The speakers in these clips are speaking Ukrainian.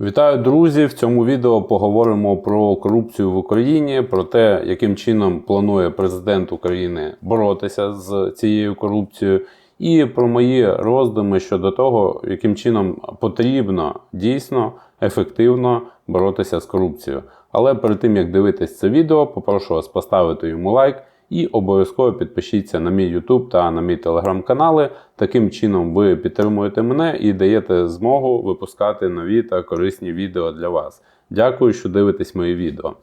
Вітаю, друзі! В цьому відео поговоримо про корупцію в Україні, про те, яким чином планує президент України боротися з цією корупцією, і про мої роздуми щодо того, яким чином потрібно дійсно ефективно боротися з корупцією. Але перед тим як дивитись це відео, попрошу вас поставити йому лайк. І обов'язково підпишіться на мій YouTube та на мій телеграм-канали. Таким чином ви підтримуєте мене і даєте змогу випускати нові та корисні відео для вас. Дякую, що дивитесь мої відео.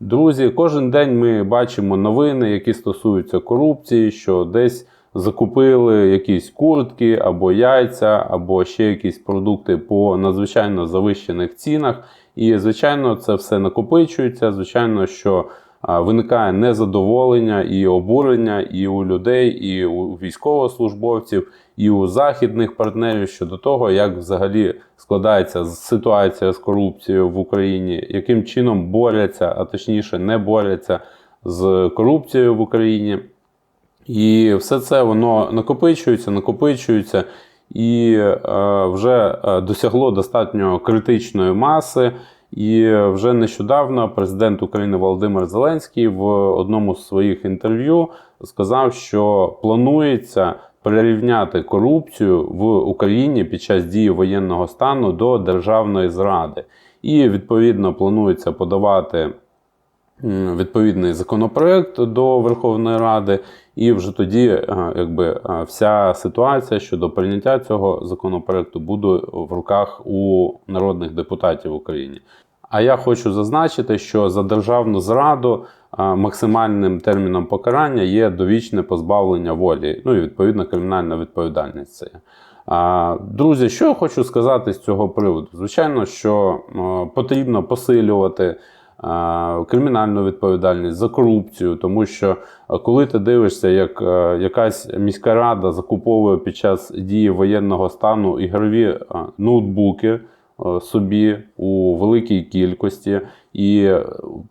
Друзі, кожен день ми бачимо новини, які стосуються корупції, що десь закупили якісь куртки або яйця, або ще якісь продукти по надзвичайно завищених цінах. І, звичайно, це все накопичується. Звичайно, що виникає незадоволення і обурення і у людей, і у військовослужбовців, і у західних партнерів щодо того, як взагалі складається ситуація з корупцією в Україні, яким чином борються, а точніше не борються з корупцією в Україні. І все це воно накопичується, накопичується і е, вже е, досягло достатньо критичної маси. І вже нещодавно президент України Володимир Зеленський в одному з своїх інтерв'ю сказав, що планується прирівняти корупцію в Україні під час дії воєнного стану до державної зради. І відповідно планується подавати відповідний законопроект до Верховної Ради, і вже тоді, е, якби е, вся ситуація щодо прийняття цього законопроекту буде в руках у народних депутатів в Україні. А я хочу зазначити, що за державну зраду е, максимальним терміном покарання є довічне позбавлення волі, ну і відповідно кримінальна відповідальність. Це. Друзі, що я хочу сказати з цього приводу? Звичайно, що потрібно посилювати кримінальну відповідальність за корупцію, тому що е, коли ти дивишся, як е, якась міська рада закуповує під час дії воєнного стану ігрові е, ноутбуки е, собі у великій кількості і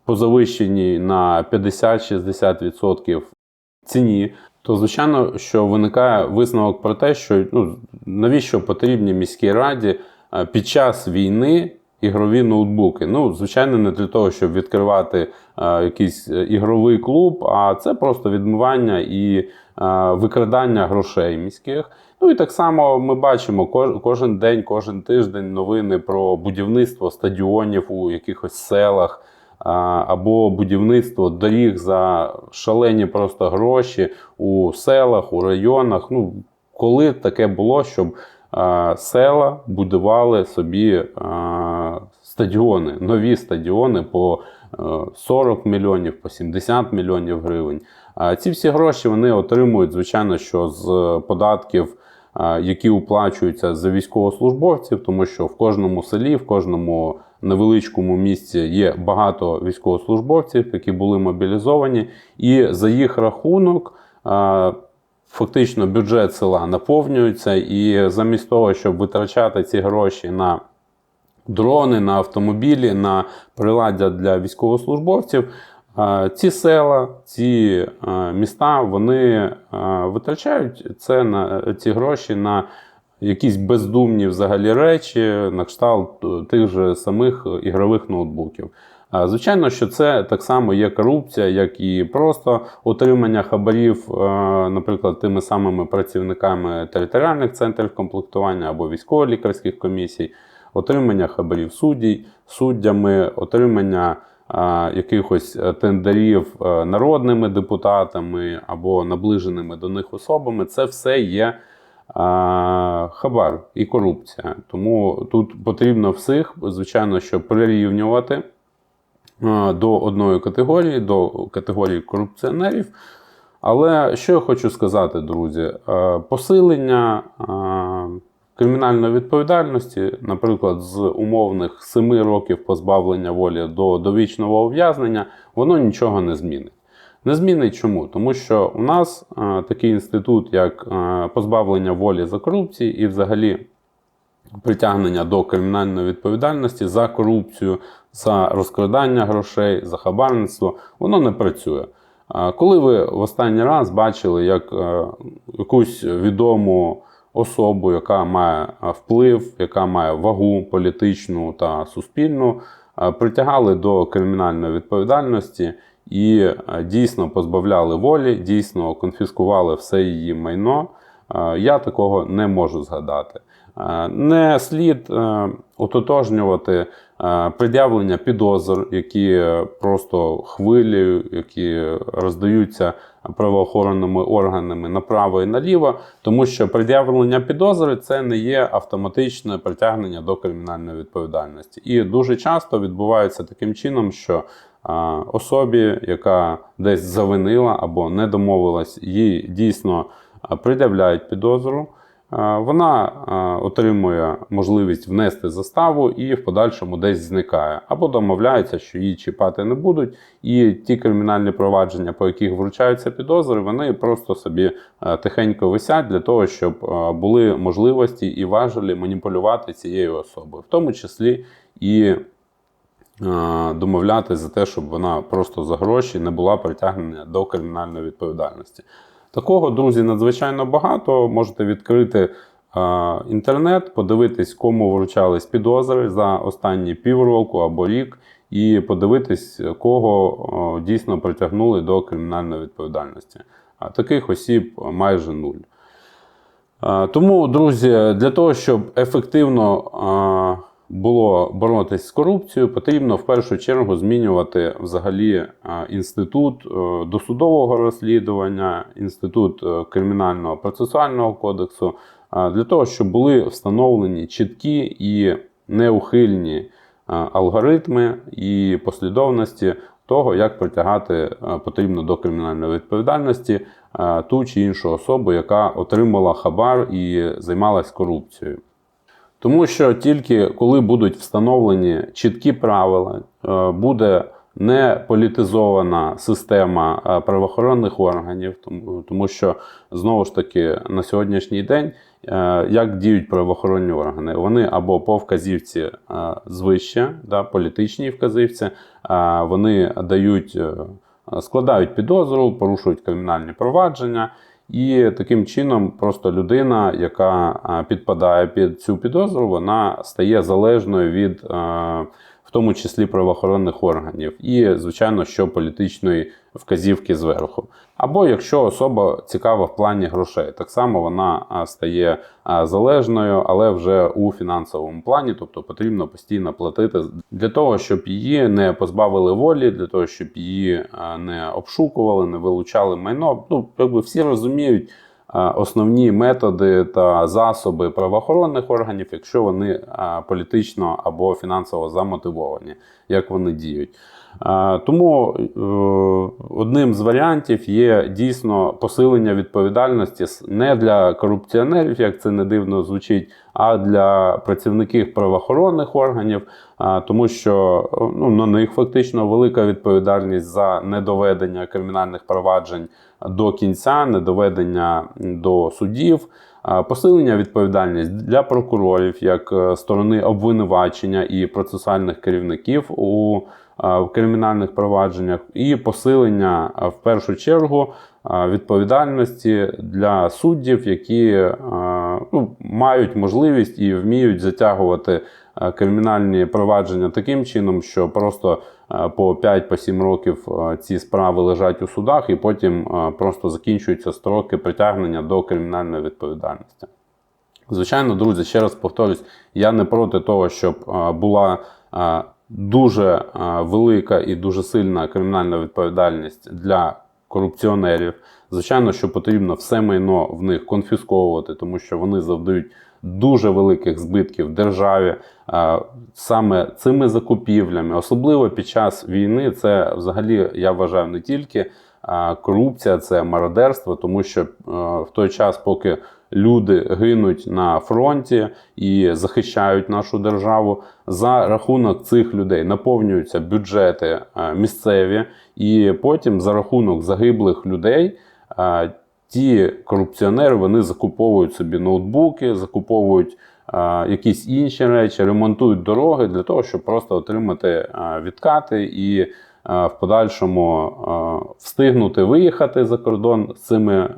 по завищеній на 50-60% ціні, то звичайно, що виникає висновок про те, що ну навіщо потрібні міській раді е, під час війни ігрові ноутбуки. Ну, звичайно, не для того, щоб відкривати е, якийсь е, ігровий клуб, а це просто відмивання і е, викрадання грошей міських. Ну і так само ми бачимо кожен день, кожен тиждень новини про будівництво стадіонів у якихось селах. Або будівництво доріг за шалені просто гроші у селах, у районах. Ну, коли таке було, щоб села будували собі стадіони, нові стадіони по е, 40 мільйонів, по 70 мільйонів гривень. Ці всі гроші вони отримують, звичайно, що з податків, які уплачуються за військовослужбовців, тому що в кожному селі, в кожному невеличкому місці є багато військовослужбовців, які були мобілізовані, і за їх рахунок. Фактично бюджет села наповнюється, і замість того, щоб витрачати ці гроші на дрони, на автомобілі, на приладдя для військовослужбовців, е, ці села, ці е, міста вони е, витрачають це на ці гроші на якісь бездумні взагалі речі, на кшталт тих же самих ігрових ноутбуків. Звичайно, що це так само є корупція, як і просто отримання хабарів, е, наприклад, тими самими працівниками територіальних центрів комплектування або військово-лікарських комісій, отримання хабарів суддій, суддями, отримання а, якихось тендерів е, народними депутатами або наближеними до них особами. Це все є хабар і корупція. Тому тут потрібно всіх, звичайно, що прирівнювати до одної категорії, до категорії корупціонерів. Але що я хочу сказати, друзі, посилення кримінальної відповідальності, наприклад, з умовних 7 років позбавлення волі до довічного ув'язнення, воно нічого не змінить. Не змінить чому? Тому що у нас е, такий інститут, як е, позбавлення волі за корупції, і взагалі притягнення до кримінальної відповідальності за корупцію, за розкрадання грошей, за хабарництво, воно не працює. А Коли ви в останній раз бачили, як е, якусь відому особу, яка має вплив, яка має вагу політичну та суспільну, е, притягали до кримінальної відповідальності і е, дійсно позбавляли волі, дійсно конфіскували все її майно. Е, Я такого не можу згадати. Е, Не слід ототожнювати пред'явлення підозр, які просто хвилею, які роздаються правоохоронними органами направо і наліво, тому що пред'явлення підозри це не є автоматичне притягнення до кримінальної відповідальності. І дуже часто відбувається таким чином, що особі, яка десь завинила або не домовилась, їй дійсно а, пред'являють підозру. Вона отримує можливість внести заставу і в подальшому десь зникає, або домовляється, що її чіпати не будуть, і ті кримінальні провадження, по яких вручаються підозри, вони просто собі тихенько висять для того, щоб були можливості і важелі маніпулювати цією особою, в тому числі і е, домовлятися за те, щоб вона просто за гроші не була притягнена до кримінальної відповідальності. Такого, друзі, надзвичайно багато. Можете відкрити е, інтернет, подивитись, кому вручались підозри за останні півроку або рік, і подивитись, кого е, дійсно притягнули до кримінальної відповідальності. А таких осіб майже нуль. Е, Тому, друзі, для того, щоб ефективно е, було боротися з корупцією, потрібно в першу чергу змінювати взагалі е, інститут е, досудового розслідування, інститут е, кримінального процесуального кодексу, для того, щоб були встановлені чіткі і неухильні алгоритми і послідовності того, як притягати потрібно до кримінальної відповідальності ту чи іншу особу, яка отримала хабар і займалась корупцією. Тому що тільки коли будуть встановлені чіткі правила, е, буде не політизована система е, правоохоронних органів, тому, що знову ж таки на сьогоднішній день е, як діють правоохоронні органи? Вони або по вказівці звище, да, політичній вказівці, вони дають, складають підозру, порушують кримінальні провадження. І таким чином просто людина, яка підпадає під цю підозру, вона стає залежною від, а, в тому числі правоохоронних органів, і, звичайно, що політичної вказівки зверху. Або якщо особа цікава в плані грошей, так само вона стає залежною, але вже у фінансовому плані, тобто потрібно постійно платити для того, щоб її не позбавили волі, для того, щоб її не обшукували, не вилучали майно. Ну, якби всі розуміють основні методи та засоби правоохоронних органів, якщо вони політично або фінансово замотивовані, як вони діють. Тому е, одним з варіантів є дійсно посилення відповідальності не для корупціонерів, як це не дивно звучить, а для працівників правоохоронних органів, тому що ну, на них фактично велика відповідальність за недоведення кримінальних проваджень до кінця, недоведення до судів. Посилення відповідальність для прокурорів як е, сторони обвинувачення і процесуальних керівників у кримінальних провадженнях, і посилення в першу чергу відповідальності для суддів, які ну, мають можливість і вміють затягувати кримінальні провадження таким чином, що просто по 5-7 років ці справи лежать у судах, і потім просто закінчуються строки притягнення до кримінальної відповідальності. Звичайно, друзі, ще раз повторюсь, я не проти того, щоб була дуже велика і дуже сильна кримінальна відповідальність для корупціонерів. Звичайно, що потрібно все майно в них конфісковувати, тому що вони завдають дуже великих збитків державі саме цими закупівлями, особливо під час війни. Це взагалі я вважаю не тільки корупція, це мародерство, тому що в той час, поки люди гинуть на фронті і захищають нашу державу, за рахунок цих людей наповнюються бюджети місцеві, і потім за рахунок загиблих людей. Ті корупціонери вони закуповують собі ноутбуки, закуповують а, якісь інші речі, ремонтують дороги для того, щоб просто отримати а, відкати і е, в подальшому е, встигнути виїхати за кордон з цими е,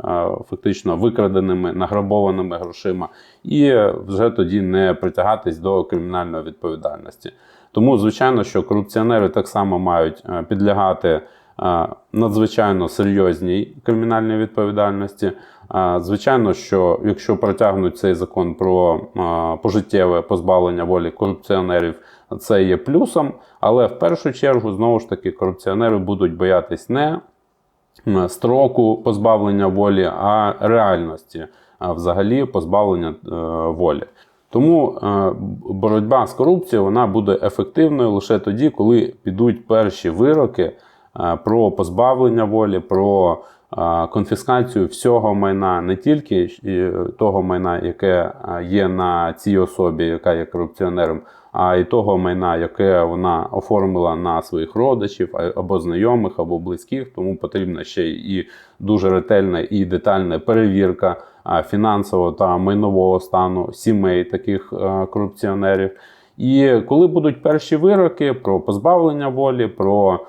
фактично викраденими награбованими грошима, і вже тоді не притягатись до кримінальної відповідальності. Тому, звичайно, що корупціонери так само мають підлягати надзвичайно серйозній кримінальній відповідальності. Звичайно, що якщо протягнуть цей закон про пожиттєве позбавлення волі корупціонерів, це є плюсом. Але в першу чергу, знову ж таки, корупціонери будуть боятись не строку позбавлення волі, а реальності, а взагалі позбавлення е, волі. Тому е, боротьба з корупцією вона буде ефективною лише тоді, коли підуть перші вироки про позбавлення волі, про е, конфіскацію всього майна, не тільки е, того майна, яке е, є на цій особі, яка є корупціонером, а й того майна, яке вона оформила на своїх родичів або знайомих, або близьких. Тому потрібна ще і дуже ретельна і детальна перевірка фінансового та майнового стану сімей таких е, корупціонерів. І коли будуть перші вироки про позбавлення волі, про е,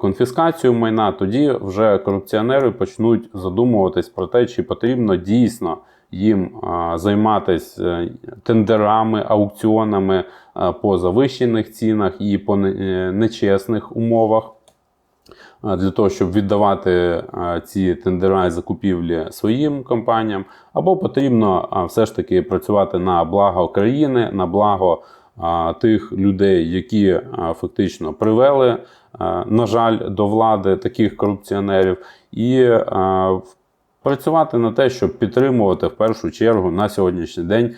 конфіскацію майна, тоді вже корупціонери почнуть задумуватись про те, чи потрібно дійсно їм е, займатися тендерами, аукціонами е, по завищених цінах і по е, нечесних умовах. е, Для того, щоб віддавати е, ці тендера і закупівлі своїм компаніям, або потрібно е, все ж таки працювати на благо країни, на благо е, тих людей, які е, фактично привели, е, на жаль, до влади таких корупціонерів, і е, працювати на те, щоб підтримувати в першу чергу на сьогоднішній день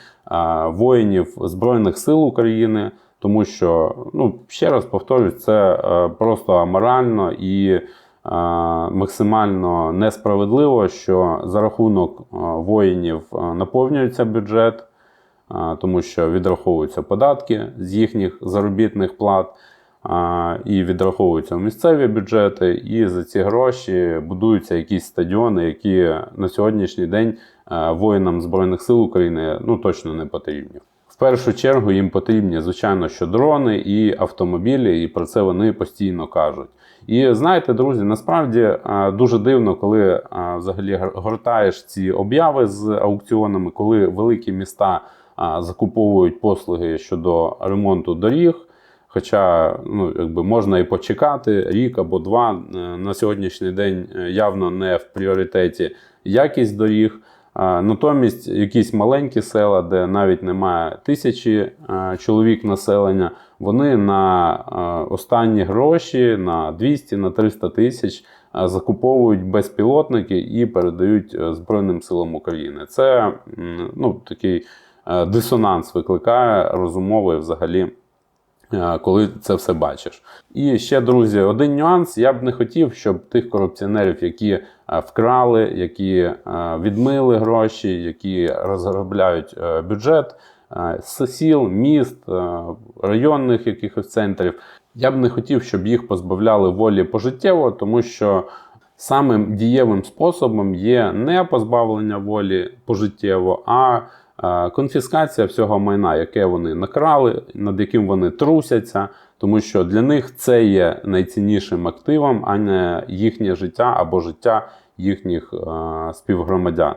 воїнів Збройних сил України, тому що, ну ще раз повторюсь, це е, просто аморально і е, максимально несправедливо, що за рахунок е, воїнів е, наповнюється бюджет. Тому що відраховуються податки з їхніх заробітних плат і відраховуються в місцеві бюджети, і за ці гроші будуються якісь стадіони, які на сьогоднішній день е, воїнам Збройних сил України ну точно не потрібні. В першу чергу їм потрібні, звичайно, що дрони і автомобілі, і про це вони постійно кажуть. І знаєте, друзі, насправді е, дуже дивно, коли е, взагалі гор- гортаєш ці обяви з аукціонами, коли великі міста закуповують послуги щодо ремонту доріг. Хоча ну, якби можна і почекати рік або два. Е, На сьогоднішній день е, явно не в пріоритеті якість доріг. Натомість якісь маленькі села, де навіть немає тисячі чоловік населення, вони на останні гроші на 200 на 300 тисяч закуповують безпілотники і передають е, Збройним силам України. Це ну, такий дисонанс викликає розумовий взагалі коли це все бачиш. І ще, друзі, один нюанс. Я б не хотів, щоб тих корупціонерів, які е, вкрали, які е, відмили гроші, які розробляють е, бюджет е, з сіл, міст, е, районних якихось центрів. Я б не хотів, щоб їх позбавляли волі пожиттєво, тому що самим дієвим способом є не позбавлення волі пожиттєво, а е, конфіскація всього майна, яке вони накрали, над яким вони трусяться, тому що для них це є найціннішим активом, а не їхнє життя або життя їхніх співгромадян.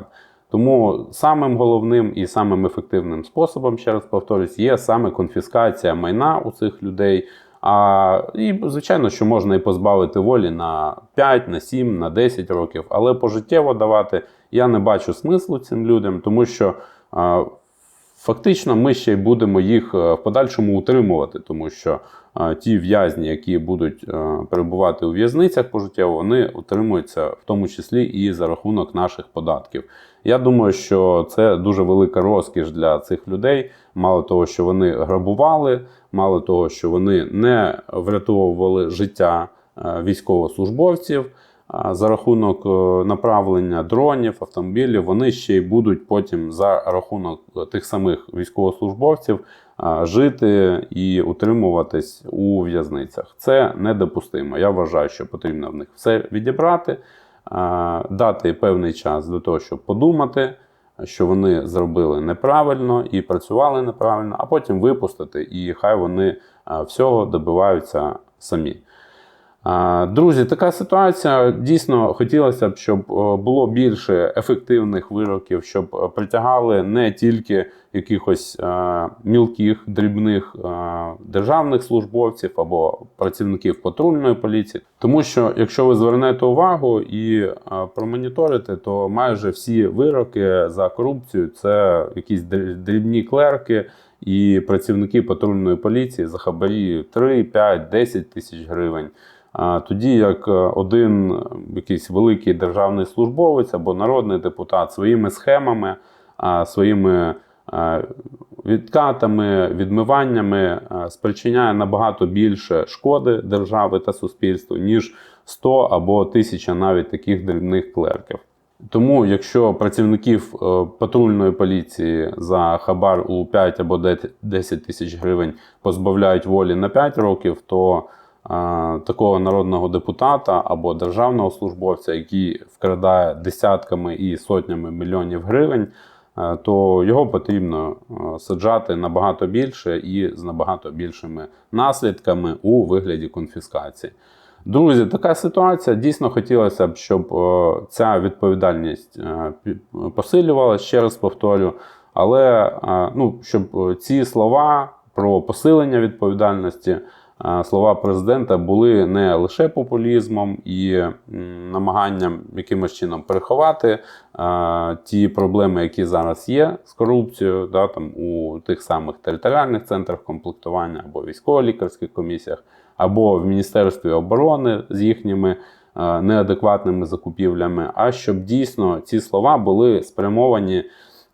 Тому самим головним і самим ефективним способом, ще раз повторюсь, є саме конфіскація майна у цих людей. А, і, звичайно, що можна і позбавити волі на 5, на 7, на 10 років, але пожиттєво давати я не бачу смислу цим людям, тому що фактично ми ще й будемо їх е, в подальшому утримувати, тому що ті в'язні, які будуть е, перебувати у в'язницях пожиттєво, вони утримуються в тому числі і за рахунок наших податків. Я думаю, що це дуже велика розкіш для цих людей. Мало того, що вони грабували, мало того, що вони не врятовували життя е, військовослужбовців за рахунок е, направлення дронів, автомобілів, вони ще й будуть потім за рахунок тих самих військовослужбовців жити і утримуватись у в'язницях. Це недопустимо. Я вважаю, що потрібно в них все відібрати, дати певний час для того, щоб подумати. Що вони зробили неправильно і працювали неправильно, а потім випустити, і хай вони всього добиваються самі. Друзі, така ситуація. Дійсно хотілося б, щоб е, було більше ефективних вироків, щоб е, притягали не тільки якихось е, мілких, дрібних державних службовців або працівників патрульної поліції. Тому що, якщо ви звернете увагу і промоніторите, то майже всі вироки за корупцію це якісь дрі- дрібні клерки і працівники патрульної поліції за хабарі 3, 5, 10 тисяч гривень. Тоді як е, один е, якийсь великий державний службовець або народний депутат своїми схемами, своїми е, відкатами, відмиваннями спричиняє набагато більше шкоди держави та суспільству, ніж 100 або 1000 навіть таких дрібних клерків. Тому, якщо працівників патрульної поліції за хабар у 5 або 10 тисяч гривень позбавляють волі на 5 років, то такого народного депутата або державного службовця, який вкрадає десятками і сотнями мільйонів гривень, е, то його потрібно е, саджати набагато більше і з набагато більшими наслідками у вигляді конфіскації. Друзі, така ситуація. Дійсно хотілося б, щоб е, ця відповідальність е, посилювалася, ще раз повторю. Але е, ну, щоб е, ці слова про посилення відповідальності, е, слова президента були не лише популізмом і намаганням якимось чином переховати ті проблеми, які зараз є з корупцією, да, там, у тих самих територіальних центрах комплектування або військово-лікарських комісіях або в Міністерстві оборони з їхніми неадекватними закупівлями, а щоб дійсно ці слова були спрямовані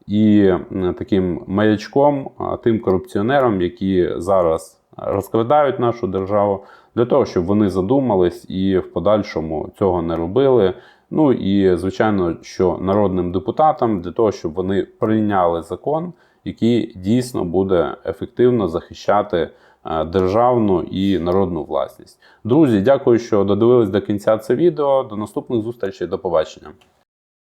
і таким маячком тим корупціонерам, які зараз розкрадають нашу державу, для того, щоб вони задумались і в подальшому цього не робили. Ну і звичайно, що народним депутатам для того, щоб вони прийняли закон, який дійсно буде ефективно захищати е, державну і народну власність. Друзі, дякую, що додивились до кінця це відео. До наступних зустрічей. До побачення.